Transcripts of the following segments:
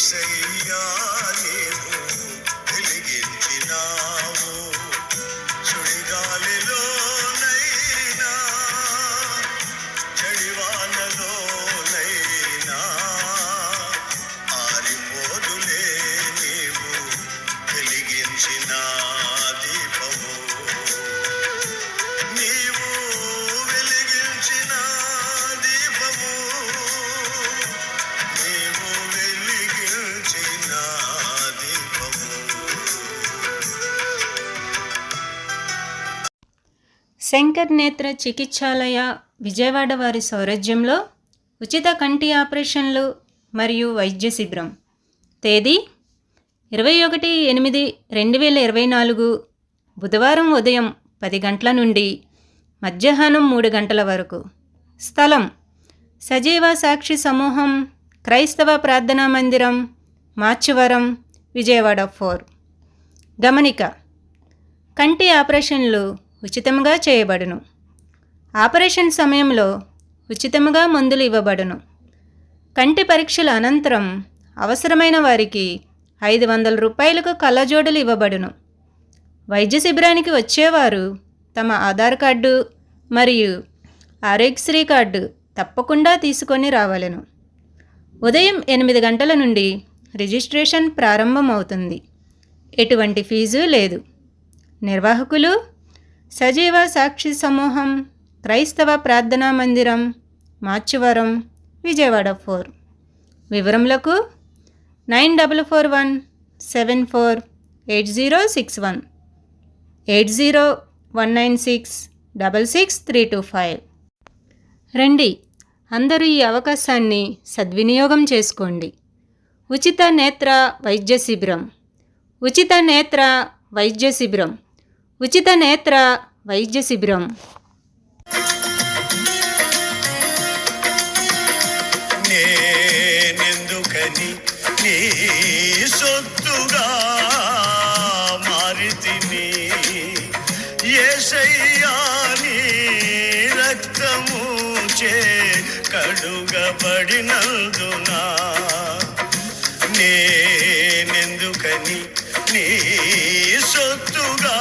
యేసయ్యా నీవు వెలిగించినా. శంకర్ నేత్ర చికిత్సాలయ విజయవాడ వారి సౌరజ్యంలో ఉచిత కంటి ఆపరేషన్లు మరియు వైద్య శిబిరం. తేదీ ఇరవై ఒకటి ఎనిమిది రెండు వేల ఇరవై నాలుగు బుధవారం ఉదయం పది గంటల నుండి మధ్యాహ్నం మూడు గంటల వరకు. స్థలం సజీవ సాక్షి సమూహం క్రైస్తవ ప్రార్థనా మందిరం మార్చివరం విజయవాడ ఫోర్. గమనిక కంటి ఆపరేషన్లు ఉచితంగా చేయబడును. ఆపరేషన్ సమయంలో ఉచితంగా మందులు ఇవ్వబడును. కంటి పరీక్షల అనంతరం అవసరమైన వారికి ఐదు వందల రూపాయలకు కళ్ళజోడులు ఇవ్వబడును. వైద్య శిబిరానికి వచ్చేవారు తమ ఆధార్ కార్డు మరియు ఆరోగ్యశ్రీ కార్డు తప్పకుండా తీసుకొని రావాలను. ఉదయం ఎనిమిది గంటల నుండి రిజిస్ట్రేషన్ ప్రారంభమవుతుంది. ఎటువంటి ఫీజు లేదు. నిర్వాహకులు సజీవ సాక్షి సమూహం క్రైస్తవ ప్రార్థనా మందిరం Machavaram Vijayawada four. వివరములకు nine double four one seven four eight zero six one. Eight zero one nine six double six three two five. రండి అందరూ ఈ అవకాశాన్ని సద్వినియోగం చేసుకోండి. ఉచిత నేత్ర వైద్య శిబిరం. ఉచిత నేత్ర వైద్య శిబిరం. ఉచిత నేత్ర వైద్య శిబిరం. నేనెందుకని నీ సొత్తుగా మారితిని ఏసయ్యా నీ రక్తము చే కడుగబడినందునా నేనెందుకని నీ సొత్తుగా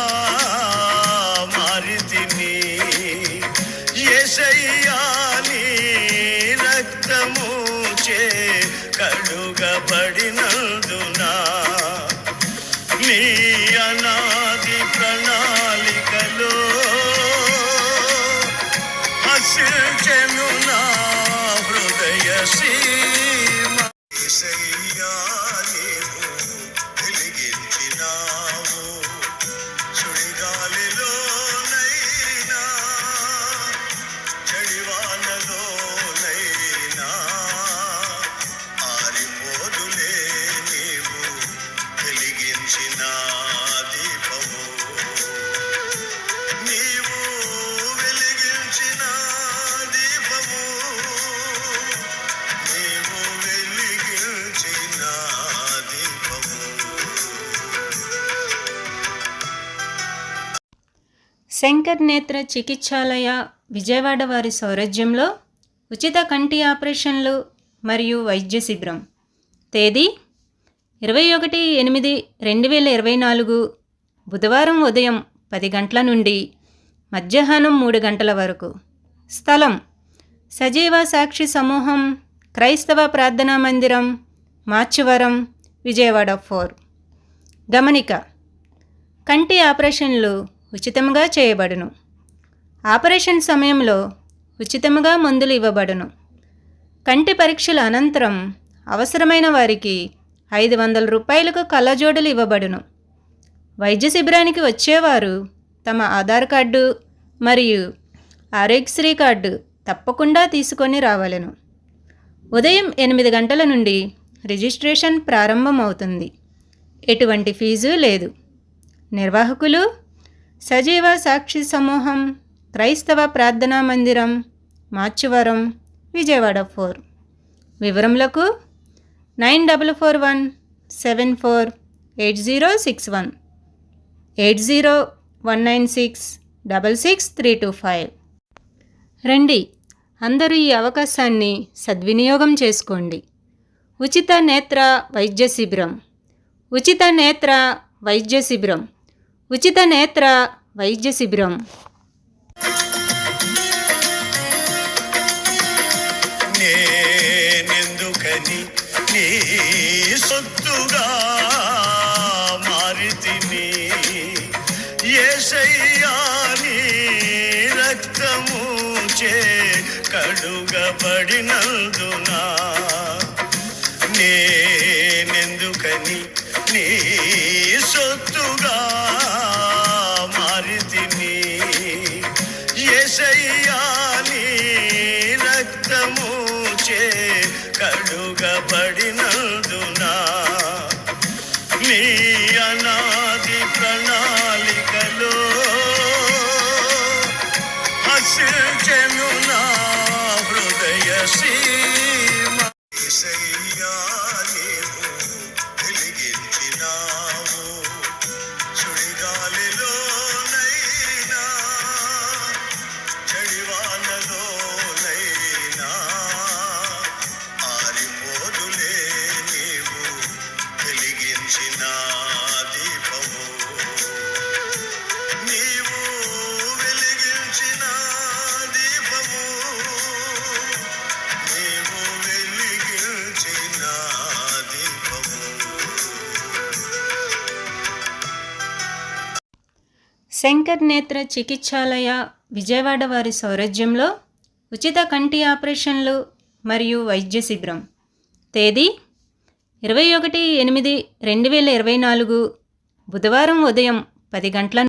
నీ అనాది ప్రణాళికలో హర్షించెను నా హృదయ సీమ. శంకర్ నేత్ర చికిత్సాలయ విజయవాడ వారి సౌరజ్యంలో ఉచిత కంటి ఆపరేషన్లు మరియు వైద్య శిబిరం. తేదీ ఇరవై ఒకటి ఎనిమిది రెండు వేల ఇరవై నాలుగు బుధవారం ఉదయం పది గంటల నుండి మధ్యాహ్నం మూడు గంటల వరకు. స్థలం సజీవ సాక్షి సమూహం క్రైస్తవ ప్రార్థనా మందిరం మార్చివరం విజయవాడ ఫోర్. గమనిక కంటి ఆపరేషన్లు ఉచితంగా చేయబడును. ఆపరేషన్ సమయంలో ఉచితముగా మందులు ఇవ్వబడును. కంటి పరీక్షల అనంతరం అవసరమైన వారికి ఐదు వందల రూపాయలకు కళ్ళజోడులు ఇవ్వబడును. వైద్య శిబిరానికి వచ్చేవారు తమ ఆధార్ కార్డు మరియు ఆరోగ్యశ్రీ కార్డు తప్పకుండా తీసుకొని రావాలను. ఉదయం ఎనిమిది గంటల నుండి రిజిస్ట్రేషన్ ప్రారంభమవుతుంది. ఎటువంటి ఫీజు లేదు. నిర్వాహకులు సజీవ సాక్షి సమూహం క్రైస్తవ ప్రార్థనా మందిరం Machavaram Vijayawada four. వివరములకు nine double four one seven four eight zero six one. Eight zero one nine six double six three two five. రండి అందరూ ఈ అవకాశాన్ని సద్వినియోగం చేసుకోండి. ఉచిత నేత్ర వైద్య శిబిరం. ఉచిత నేత్ర వైద్య శిబిరం. ఉచిత నేత్ర వైద్య శిబిరం. నేనెందుకని నీ సొత్తుగా మారితిని ఏసయ్యా రక్తము చే కడుగబడినందునా నేనెందుకని నీ సొత్తుగా నీ అనాది ప్రణాళికలో హసించెను నా హృదయ శంకర్ నేత్ర చికిత్సాలయ విజయవాడ వారి సౌరజ్యంలో ఉచిత కంటి ఆపరేషన్లు మరియు వైద్య శిబిరం. తేదీ ఇరవై ఒకటి ఎనిమిది రెండు వేల ఇరవై నాలుగు బుధవారం ఉదయం పది గంటల